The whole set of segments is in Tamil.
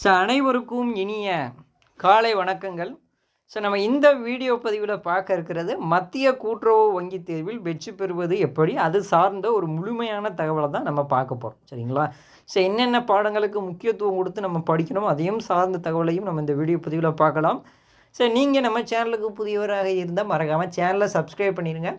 ஸோ அனைவருக்கும் இனிய காலை வணக்கங்கள். ஸோ நம்ம இந்த வீடியோ பதிவில் பார்க்க இருக்கிறது மத்திய கூட்டுறவு வங்கி தேர்வில் வெற்றி பெறுவது எப்படி? அது சார்ந்த ஒரு முழுமையான தகவலை தான் நம்ம பார்க்க போகிறோம் சரிங்களா? ஸோ என்னென்ன பாடங்களுக்கு முக்கியத்துவம் கொடுத்து நம்ம படிக்கணும் அதையும் சார்ந்த தகவலையும் நம்ம இந்த வீடியோ பதிவில் பார்க்கலாம். ஸோ நீங்கள் நம்ம சேனலுக்கு புதியவராக இருந்தால் மறக்காமல் சேனலை சப்ஸ்கிரைப் பண்ணிடுங்க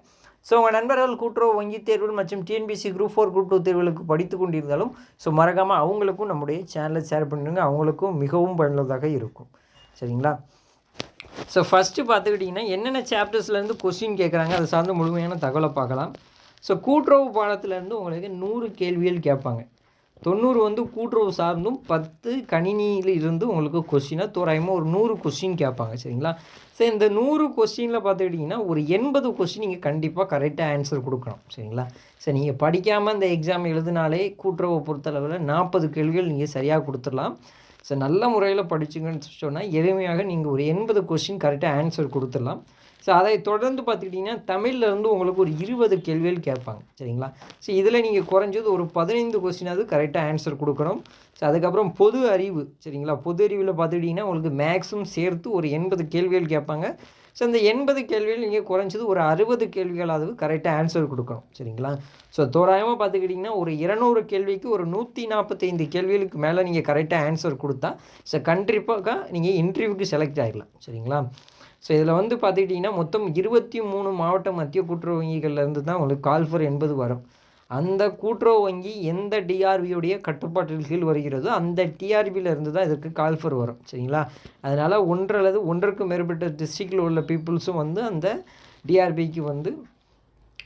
ஸோ உங்கள் நண்பர்கள் கூட்டுறவு வங்கி தேர்வுகள் மற்றும் TNPSC group four group two தேர்வுகளுக்கு படித்து கொண்டிருந்தாலும் ஸோ மறக்காமல் அவங்களுக்கும் நம்முடைய சேனலை ஷேர் பண்ணிடுங்க அவங்களுக்கும் மிகவும் பயனுள்ளதாக இருக்கும். சரிங்களா? ஸோ ஃபஸ்ட்டு பார்த்துக்கிட்டிங்கன்னா என்னென்ன சாப்டர்ஸ்லேருந்து கொஸ்டின் கேட்குறாங்க அதை சார்ந்து முழுமையான தகவலை பார்க்கலாம். ஸோ கூட்டுறவு பாடத்துலேருந்து உங்களுக்கு நூறு கேள்விகள் கேட்பாங்க. தொண்ணூறு வந்து கூட்டுறவு சார்ந்தும் பத்து கணினியில் இருந்து உங்களுக்கு கொஸ்டினாக தோராயமாக ஒரு நூறு கொஸ்டின் கேட்பாங்க சரிங்களா? சரி இந்த நூறு கொஸ்டினில் பார்த்துக்கிட்டிங்கன்னா ஒரு எண்பது கொஸ்டின் நீங்கள் கண்டிப்பாக கரெக்டாக ஆன்சர் கொடுக்கணும் சரிங்களா? சரி நீங்கள் படிக்காமல் இந்த எக்ஸாம் எழுதினாலே கூட்டுறவை பொறுத்தளவில் நாற்பது கேள்விகள் நீங்கள் சரியாக கொடுத்துடலாம். ஸோ நல்ல முறையில் படிச்சுங்கன்னு சொன்னால் எளிமையாக நீங்கள் ஒரு எண்பது கொஸ்டின் கரெக்டாக ஆன்சர் கொடுத்துடலாம். ஸோ அதை தொடர்ந்து பார்த்துக்கிட்டிங்கன்னா தமிழ்லேருந்து உங்களுக்கு ஒரு இருபது கேள்விகள் கேட்பாங்க. சரிங்களா? ஸோ இதில் நீங்கள் குறைஞ்சது ஒரு பதினைந்து கொஸ்டினாவது கரெக்டாக ஆன்சர் கொடுக்கணும். ஸோ அதுக்கப்புறம் பொது அறிவு. சரிங்களா? பொது அறிவில் பார்த்துக்கிட்டிங்கன்னா உங்களுக்கு மேக்ஸிமம் சேர்த்து ஒரு எண்பது கேள்விகள் கேட்பாங்க. ஸோ இந்த எண்பது கேள்விகள் நீங்கள் குறைஞ்சது ஒரு அறுபது கேள்விகளாவது கரெக்டாக ஆன்சர் கொடுக்கணும். சரிங்களா? ஸோ தோராயமாக பார்த்துக்கிட்டிங்கன்னா ஒரு இரநூறு கேள்விக்கு ஒரு நூற்றி நாற்பத்தைந்து கேள்விகளுக்கு மேலே நீங்கள் கரெக்டாக ஆன்சர் கொடுத்தா ஸோ கண்டிப்பாக நீங்கள் இன்டர்வியூக்கு செலக்ட் ஆகிடலாம் சரிங்களா? ஸோ இதில் வந்து பார்த்துக்கிட்டிங்கன்னா மொத்தம் இருபத்தி மூணு மாவட்ட மத்திய கூட்டுறவு வங்கிகள்லேருந்து தான் உங்களுக்கு கால்ஃபர் என்பது வரும். அந்த கூட்டுறவு வங்கி எந்த டிஆர்பியுடைய கட்டுப்பாட்டில் கீழ் வருகிறதோ அந்த டிஆர்பியிலேருந்து தான் இதற்கு கால்ஃபர் வரும். சரிங்களா? அதனால் ஒன்று அல்லது ஒன்றுக்கு மேற்பட்ட டிஸ்ட்ரிக்டில் உள்ள பீப்புள்ஸும் வந்து அந்த டிஆர்பிக்கு வந்து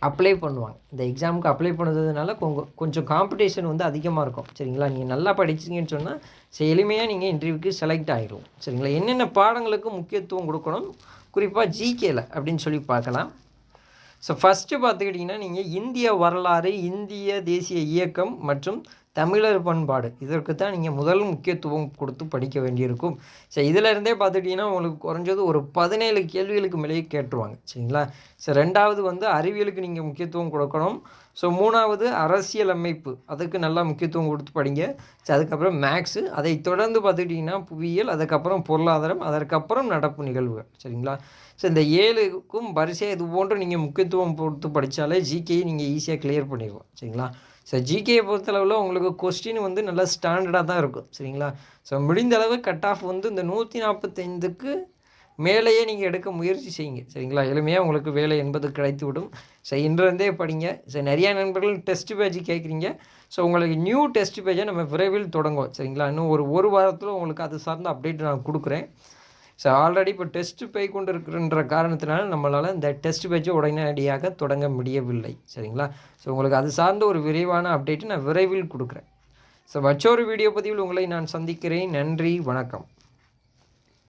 அப்ளை பண்ணுவாங்க. இந்த எக்ஸாமுக்கு அப்ளை பண்ணுறதுனால கொஞ்சம் கொஞ்சம் காம்படிஷன் வந்து அதிகமாக இருக்கும். சரிங்களா? நீங்கள் நல்லா படிச்சிங்கன்னு சொன்னால் சரி எளிமையாக நீங்கள் இன்டர்வியூக்கு செலக்ட் ஆகிடும் சரிங்களா? என்னென்ன பாடங்களுக்கு முக்கியத்துவம் கொடுக்கணும்? குறிப்பாக ஜிகேல அப்படின்னு சொல்லி பார்க்கலாம். ஸோ ஃபஸ்ட்டு பார்த்துக்கிட்டிங்கன்னா நீங்கள் இந்திய வரலாறு இந்திய தேசிய இயக்கம் மற்றும் தமிழர் பண்பாடு. இதற்கு தான் நீங்கள் முதல் முக்கியத்துவம் கொடுத்து படிக்க வேண்டியிருக்கும். சரி இதிலிருந்தே பார்த்துட்டிங்கன்னா உங்களுக்கு குறைஞ்சது ஒரு பதினேழு கேள்விகளுக்கு மேலேயே கேட்டுருவாங்க. சரிங்களா? ஸோ ரெண்டாவது வந்து அறிவியலுக்கு நீங்கள் முக்கியத்துவம் கொடுக்கணும். ஸோ மூணாவது அரசியல் அமைப்பு. அதுக்கு நல்லா முக்கியத்துவம் கொடுத்து படிங்க. ஸோ அதுக்கப்புறம் மேக்ஸு. அதை தொடர்ந்து பார்த்துக்கிட்டிங்கன்னா புவியியல் அதுக்கப்புறம் பொருளாதாரம் அதற்கப்புறம் நடப்பு நிகழ்வுகள். சரிங்களா? ஸோ இந்த ஏழுக்கும் வரிசையாக இது போன்று நீங்கள் முக்கியத்துவம் கொடுத்து படித்தாலே ஜிகே நீங்கள் ஈஸியாக கிளியர் பண்ணிடுவோம் சரிங்களா? ஸோ ஜிகேயை பொறுத்தளவில் உங்களுக்கு கொஸ்டின் வந்து நல்லா ஸ்டாண்டர்டாக தான் இருக்கும். சரிங்களா? ஸோ முடிந்த அளவு கட் ஆஃப் வந்து இந்த நூற்றி நாற்பத்தைந்துக்கு மேலேயே நீங்கள் எடுக்க முயற்சி செய்யுங்க. சரிங்களா? எளிமையாக உங்களுக்கு வேலை என்பது கிடைத்து விடும் ஸோ இன்றிருந்தே படிங்க. ஸோ நிறையா நண்பர்கள் டெஸ்ட் பேஜ் கேட்குறீங்க. ஸோ உங்களுக்கு நியூ டெஸ்ட் பேஜை நம்ம விரைவில் தொடங்குவோம். சரிங்களா? இன்னும் ஒரு ஒரு வாரத்தில் உங்களுக்கு அது சார்ந்த அப்டேட் நான் கொடுக்குறேன். ஸோ ஆல்ரெடி இப்போ டெஸ்ட்டு போய் கொண்டு இருக்கின்ற காரணத்தினால நம்மளால் இந்த டெஸ்ட் பேஜை உடனடியாக தொடங்க முடியவில்லை. சரிங்களா? ஸோ உங்களுக்கு அது சார்ந்த ஒரு விரைவான அப்டேட்டு நான் விரைவில் கொடுக்குறேன். ஸோ மற்றொரு வீடியோ பதிவில் உங்களை நான் சந்திக்கிறேன். நன்றி வணக்கம்.